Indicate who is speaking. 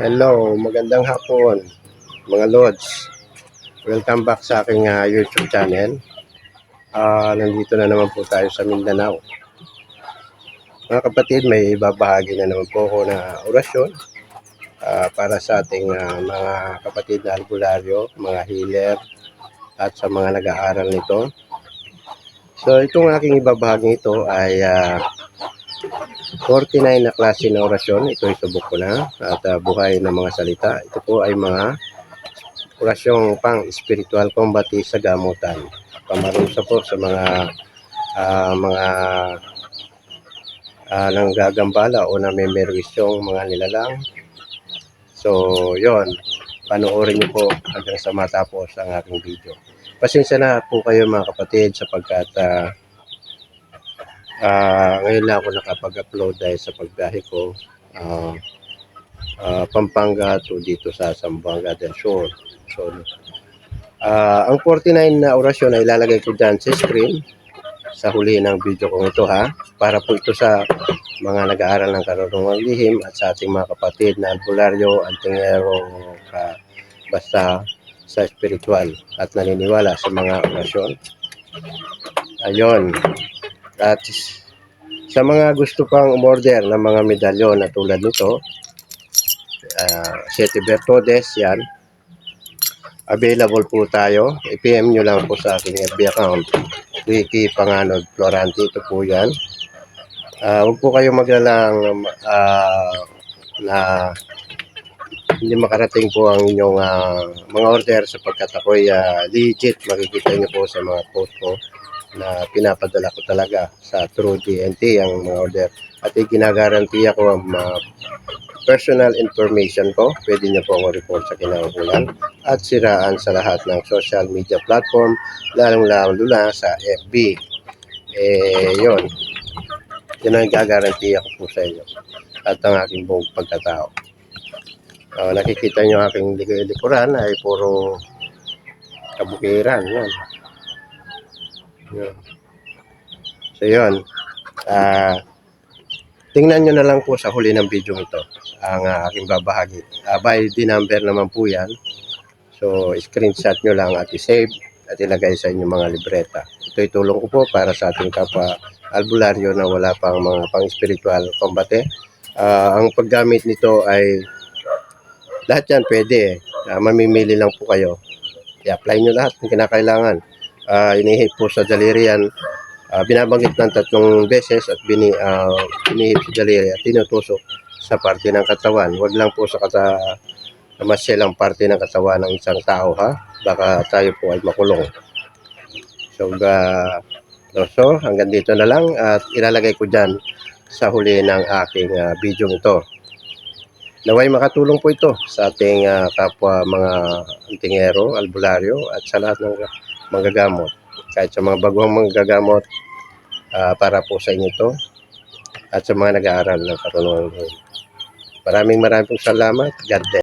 Speaker 1: Hello, magandang hapon mga Lods. Welcome back sa aking ah, YouTube channel. Ah, nandito na naman po tayo sa Mindanao. Mga kapatid, may ibabahagi na naman po ako na orasyon ah, para sa ating ah, mga kapatid na albularyo, mga healer, at sa mga nag-aaral nito. So, itong aking ibabahagi ito ay ah, 49 na klase ng orasyon. Ito ay subok ko na at ah, buhay na mga salita. Ito po ay mga orasyong pang spiritual combati sa gamutan. Pamarusa po sa mga ah, mga ah, nanggagambala o namemerwisyong mga nilalang. So, yon Panoorin niyo po hanggang sa matapos ang aking video. Pasensya na po kayo mga kapatid sapagkat ah, Ah, ngayon lang ako nakapag-upload dahil sa pagbiyahe ko ah, ah, Pampanga to dito sa Zamboanga del Sur. So, ah, ang 49 na orasyon ay ilalagay ko dyan sa screen sa huli ng video kong ito ha para po ito sa mga nag-aaral ng karunungang lihim at sa ating mga kapatid na albularyo, antingero, ka, basta sa spiritual at naniniwala sa mga orasyon. Ayun. At sa mga gusto pang umorder ng mga medalyon na tulad nito, uh, Sete Bertodes, yan. Available po tayo. I-PM nyo lang po sa aking FB account. Ricky Panganod Florante. Ito po yan. Uh, huwag po kayo maglalang uh, na hindi makarating po ang inyong ah, mga order sapagkat ako'y ah, legit. Makikita nyo po sa mga post ko na pinapadala ko talaga sa True DNT ang mga order. At iginagarantiya ko ang mga personal information ko. Pwede niyo po akong report sa kinaukulan at siraan sa lahat ng social media platform, lalong-lalong na sa FB. Eh, yun. Yun ang gagarantiya ko po sa inyo at ang aking buong pagkatao. Ah, nakikita nyo aking lik- likuran ay puro kabukiran. Yan. Yan. So, yun. Ah, tingnan nyo na lang po sa huli ng video ito ang ah, aking babahagi. Ah, by the number naman po yan. So, screenshot nyo lang at i-save at ilagay sa inyong mga libreta. Ito tulong ko po para sa ating kapwa albularyo na wala pang mga pang-spiritual combate. Ah, ang paggamit nito ay lahat yan pwede eh. Ah, mamimili lang po kayo. I-apply nyo lahat ng kinakailangan. Ah, inihip po sa daliri yan. Ah, binabanggit ng tatlong beses at bini, ah, inihip sa daliri at tinutusok sa parte ng katawan. Huwag lang po sa kata masyalang parte ng katawan ng isang tao ha. Baka tayo po ay makulong. So, uh, so hanggang dito na lang at ilalagay ko dyan sa huli ng aking ah, video ito. Naway makatulong po ito sa ating ah, kapwa mga antingero, albularyo at sa lahat ng manggagamot. Kahit sa mga baguhang manggagamot ah, para po sa inyo ito at sa mga nag-aaral ng karunungan. Maraming maraming salamat. God bless.